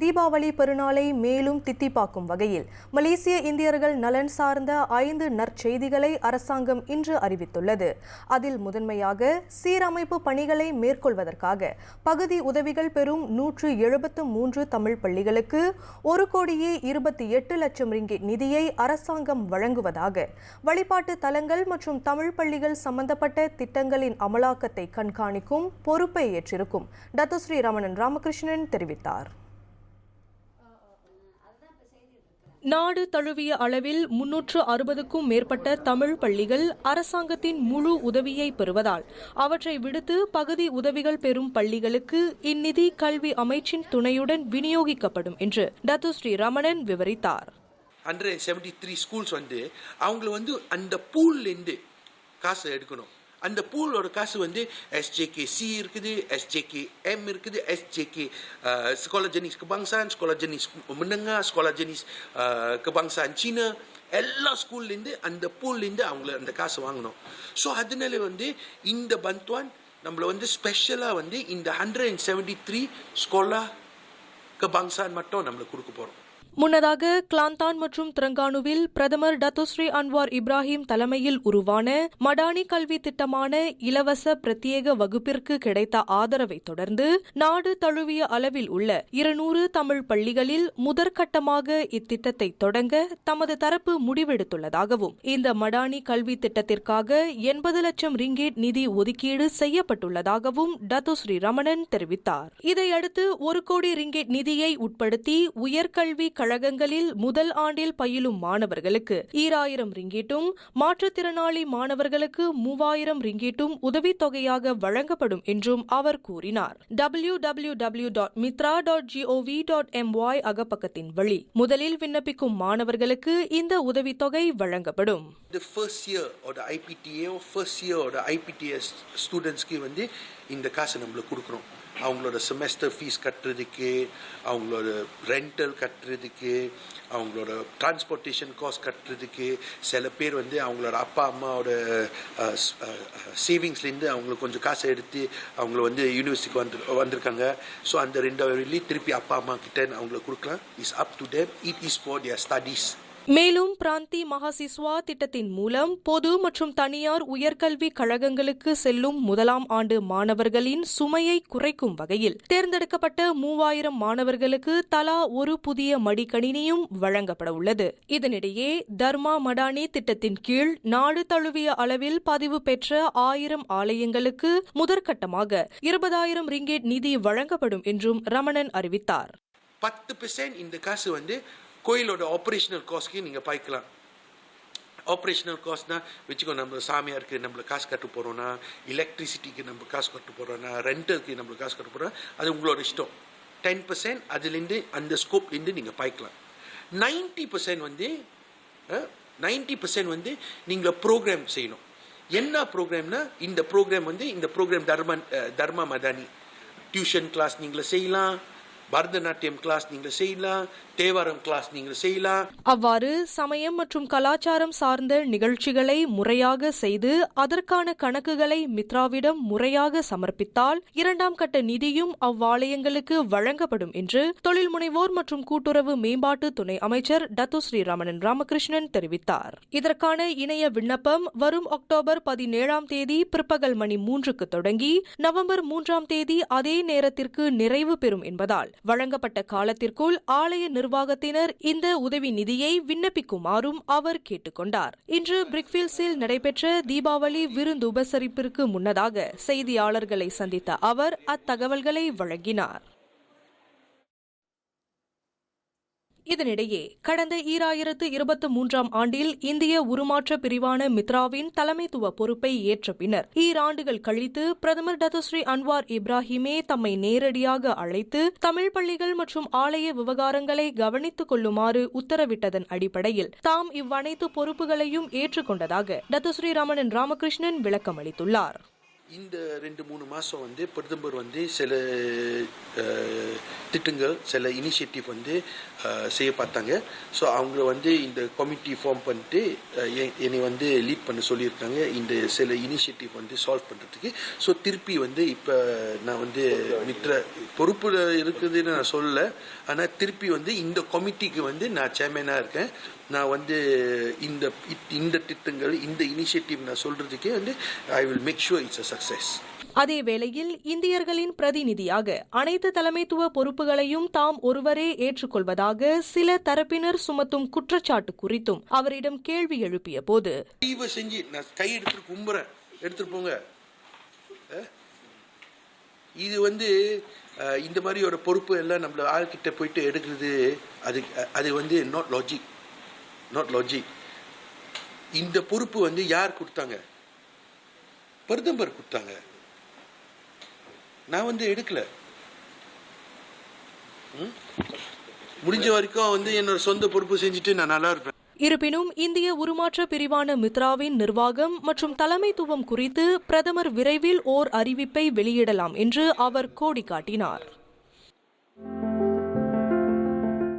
தீபாவளி பெருநாளை மேலும் தித்திப்பாக்கும் வகையில் மலேசிய இந்தியர்கள் நலன் சார்ந்த ஐந்து நற்செய்திகளை அரசாங்கம் இன்று அறிவித்துள்ளது. அதில் முதன்மையாக சீரமைப்பு பணிகளை மேற்கொள்வதற்காக பகுதி உதவிகள் பெறும் நூற்று எழுபத்து மூன்று தமிழ் பள்ளிகளுக்கு ஒரு கோடியே இருபத்தி எட்டு லட்சம் ரிங்கிட் நிதியை அரசாங்கம் வழங்குவதாக வழிபாட்டு தலங்கள் மற்றும் தமிழ் பள்ளிகள் சம்பந்தப்பட்ட திட்டங்களின் அமலாக்கத்தை கண்காணிக்கும் பொறுப்பை ஏற்றிருக்கும். டத்துஸ்ரீ ரமணன் ராமகிருஷ்ணன் தெரிவித்தார். நாடு தழுவிய அளவில் முன்னூற்று அறுபதுக்கும் மேற்பட்ட தமிழ் பள்ளிகள் அரசாங்கத்தின் முழு உதவியை பெறுவதால் அவற்றை விடுத்து பகுதி உதவிகள் பெறும் பள்ளிகளுக்கு இந்நிதி கல்வி அமைச்சின் துணையுடன் விநியோகிக்கப்படும் என்று டத்துஸ்ரீ ரமணன் விவரித்தார். ஹண்ட்ரட் செவன்டி த்ரீ ஸ்கூல்ஸ் வந்து அவங்களை வந்து அந்த பூல்லேருந்து காசு எடுக்கணும். அந்த பூலோட காசு வந்து எஸ்ஜேகே சி இருக்குது எஸ்ஜேகே எம் இருக்குது SJK sekolah jenis kebangsaan sekolah jenis menengah sekolah jenis uh, kebangsaan Cina எல்லா ஸ்கூல்லேருந்து அந்த பூல்லேருந்து அவங்கள அந்த காசு வாங்கணும். ஸோ அதனால வந்து இந்த பந்த்வான் நம்மள வந்து ஸ்பெஷலாக வந்து இந்த ஹண்ட்ரட் அண்ட் செவன்டி த்ரீ ஸ்கோலா கபாங்சான் மட்டும் நம்மளுக்கு கொடுக்க போகிறோம் முன்னதாக கிளாந்தான் மற்றும் திரங்கானுவில் பிரதமர் டத்துஸ்ரீ அன்வார் இப்ராஹிம் தலைமையில் உருவான மடானி கல்வி திட்டமான இலவச பிரத்யேக வகுப்பிற்கு கிடைத்த ஆதரவை தொடர்ந்து நாடு தழுவிய அளவில் உள்ள இருநூறு தமிழ் பள்ளிகளில் முதற்கட்டமாக இத்திட்டத்தை தொடங்க தமது தரப்பு முடிவெடுத்துள்ளதாகவும் இந்த மடானி கல்வி திட்டத்திற்காக எண்பது லட்சம் ரிங்கேட் நிதி ஒதுக்கீடு செய்யப்பட்டுள்ளதாகவும் டத்துஸ்ரீ ரமணன் தெரிவித்தார். இதையடுத்து ஒரு கோடி ரிங்கேட் நிதியை உட்படுத்தி உயர்கல்வி கழகங்களில் முதல் ஆண்டில் பயிலும் மாணவர்களுக்கு ஈராயிரம் ரிங்கீட்டும் மாற்றுத்திறனாளி மாணவர்களுக்கு மூவாயிரம் ரிங்கீட்டும் உதவித்தொகையாக வழங்கப்படும் என்றும் அவர் கூறினார். W W W dot Mitra dot GOV dot MY அகப்பக்கத்தின் வழி முதலில் விண்ணப்பிக்கும் மாணவர்களுக்கு இந்த உதவித்தொகை வழங்கப்படும். The first year or the IPTA or first year or the IPTS ஸ்டூடெண்ட்ஸ்க்கு வந்து இந்த காசு நம்மளுக்கு கொடுக்குறோம் அவங்களோட செமஸ்டர் ஃபீஸ் கட்டுறதுக்கு அவங்களோட ரெண்டல் கட்டுறதுக்கு அவங்களோட டிரான்ஸ்போர்ட்டேஷன் காஸ்ட் கட்டுறதுக்கு சில பேர் வந்து அவங்களோட அப்பா அம்மாவோட சேவிங்ஸ்லேருந்து அவங்களுக்கு கொஞ்சம் காசை எடுத்து அவங்கள வந்து யூனிவர்சிட்டிக்கு வந்து வந்திருக்காங்க. ஸோ அந்த ரெண்டு வெள்ளி திருப்பி அப்பா அம்மா கிட்ட அவங்களுக்கு கொடுக்கலாம். Is up to them it is for their studies மேலும் பிராந்தி மகாசிஸ்வா திட்டத்தின் மூலம் பொது மற்றும் தனியார் உயர்கல்வி கழகங்களுக்கு செல்லும் முதலாம் ஆண்டு மாணவர்களின் சுமையை குறைக்கும் வகையில் தேர்ந்தெடுக்கப்பட்ட மூவாயிரம் மாணவர்களுக்கு தலா ஒரு புதிய மடிக்கணினியும் வழங்கப்பட உள்ளது. இதனிடையே தர்மா மடானி திட்டத்தின் கீழ் நாடு தழுவிய அளவில் பதிவு பெற்ற ஆயிரம் ஆலயங்களுக்கு முதற்கட்டமாக இருபதாயிரம் ரிங்கேட் நிதி வழங்கப்படும் என்றும் ரமணன் அறிவித்தார். பத்து பெர்சென்ட் இந்த காசு வந்து கோயிலோட ஆப்ரேஷனல் காஸ்ட்க்கு நீங்கள் பாய்க்கலாம். ஆப்ரேஷனல் காஸ்ட்னா வச்சுக்கோ நம்ம சாமியாருக்கு நம்மளை காசு கட்ட போகிறோன்னா எலக்ட்ரிசிட்டிக்கு நம்ம காசு கட்ட போகிறோன்னா ரெண்டலுக்கு நம்ம காசு கட்ட போகிறோம் அது உங்களோட இஷ்டம். டென் பர்சன்ட் அதுலேருந்து அந்த ஸ்கோப்லேருந்து நீங்கள் பாய்க்கலாம். நைன்டி பர்சன்ட் வந்து நைன்டி பர்சன்ட் வந்து நீங்கள் ப்ரோக்ராம் செய்யணும். என்ன ப்ரோக்ராம்னா இந்த ப்ரோக்ராம் வந்து இந்த ப்ரோக்ராம் தர்ம தர்மா மதானி. டியூஷன் கிளாஸ் நீங்கள் செய்யலாம். பரதநாட்டியம் கிளாஸ் நீங்கள் செய்யலாம் தேவாரம் கிளாஸ் நீங்கள் செய்யலாம் அவ்வாறு சமயம் மற்றும் கலாச்சாரம் சார்ந்த நிகழ்ச்சிகளை முறையாக செய்து அதற்கான கணக்குகளை மித்ராவிடம் முறையாக சமர்ப்பித்தால் இரண்டாம் கட்ட நிதியும் அவ்வாலயங்களுக்கு வழங்கப்படும் என்று தொழில் முனைவோர் மற்றும் கூட்டுறவு மேம்பாட்டு துணை அமைச்சர் டத்து ரமணன் ராமகிருஷ்ணன் தெரிவித்தார். இதற்கான இணைய விண்ணப்பம் வரும் அக்டோபர் பதினேழாம் தேதி பிற்பகல் மணி மூன்றுக்கு தொடங்கி நவம்பர் மூன்றாம் தேதி அதே நேரத்திற்கு நிறைவு பெறும் என்பதால் வழங்கப்பட்ட காலத்திற்குள் ஆலய நிர்வாகத்தினர் இந்த உதவி நிதியை விண்ணப்பிக்குமாறும் அவர் கேட்டுக்கொண்டார். இன்று பிரிக்ஃபீல்ஸில் நடைபெற்ற தீபாவளி விருந்து உபசரிப்பிற்கு முன்னதாக செய்தியாளர்களை சந்தித்த அவர் அத்தகவல்களை வழங்கினார். இதனிடையே கடந்த ஈராயிரத்து இருபத்தி மூன்றாம் ஆண்டில் இந்திய உருமாற்ற பிரிவான மித்ராவின் தலைமைத்துவ பொறுப்பை ஏற்ற பின்னர் ஈராண்டுகள் கழித்து பிரதமர் டத்துஸ்ரீ அன்வார் இப்ராஹிமே தம்மை நேரடியாக அழைத்து தமிழ் பள்ளிகள் மற்றும் ஆலய விவகாரங்களை கவனித்துக் கொள்ளுமாறு உத்தரவிட்டதன் அடிப்படையில் தாம் இவ்வனைத்து பொறுப்புகளையும் ஏற்றுக்கொண்டதாக டத்துஸ்ரீ ரமணன் ராமகிருஷ்ணன் விளக்கமளித்துள்ளார். இந்த ரெண்டு மூணு மாதம் வந்து பிரதமர் வந்து சில திட்டங்கள் சில இனிஷியேட்டிவ் வந்து செய்ய பார்த்தாங்க. ஸோ அவங்க வந்து இந்த கமிட்டி ஃபார்ம் பண்ணிட்டு எ- என்னை வந்து லீட் பண்ண சொல்லியிருக்காங்க. இந்த சில இனிஷியேட்டிவ் வந்து சால்வ் பண்ணுறதுக்கு ஸோ திருப்பி வந்து இப்போ நான் வந்து மித்ர பொறுப்பில் இருக்குதுன்னு நான் சொல்லலை. ஆனால் திருப்பி வந்து இந்த கமிட்டிக்கு வந்து நான் சேர்மேனாக இருக்கேன். நான் வந்து இந்த இந்த திட்டங்கள் இந்த இனிஷியேட்டிவ் நான் சொல்கிறதுக்கே வந்து I will make sure it's a success அதே வேளையில் இந்தியர்களின் பிரதிநிதியாக அனைத்து தலைமைத்துவ பொறுப்புகளையும் தாம் ஒருவரே ஏற்றுக்கொள்வதாக சில தரப்பினர் சுமத்தும் குற்றச்சாட்டு குறித்தும் அவரிடம் கேள்வி எழுப்பிய போது செஞ்சு நான் கை எடுத்துட்டு கும்புறேன். எடுத்துட்டு போங்க? இது வந்து இந்த மாதிரி ஒரு பொறுப்பு எல்லாம் நம்மள ஆள்கிட்ட போயிட்டு எடுக்கிறது அது அது வந்து நாட் லாஜிக் நாட் லாஜிக் இந்த பொறுப்பு வந்து யார் கொடுத்தாங்க? பிரதமர் கொடுத்தாங்க. நான் வந்து எடுக்கல. முடிஞ்ச வரைக்கும் வந்து என்னோட சொந்த பொறுப்பு செஞ்சுட்டு நான் நல்லா இருப்பேன். இருப்பினும் இந்திய உருமாற்ற பிரிவான மித்ராவின் நிர்வாகம் மற்றும் தலைமைத்துவம் குறித்து பிரதமர் விரைவில் ஓர் அறிவிப்பை வெளியிடலாம் என்று அவர் கோடி காட்டினார்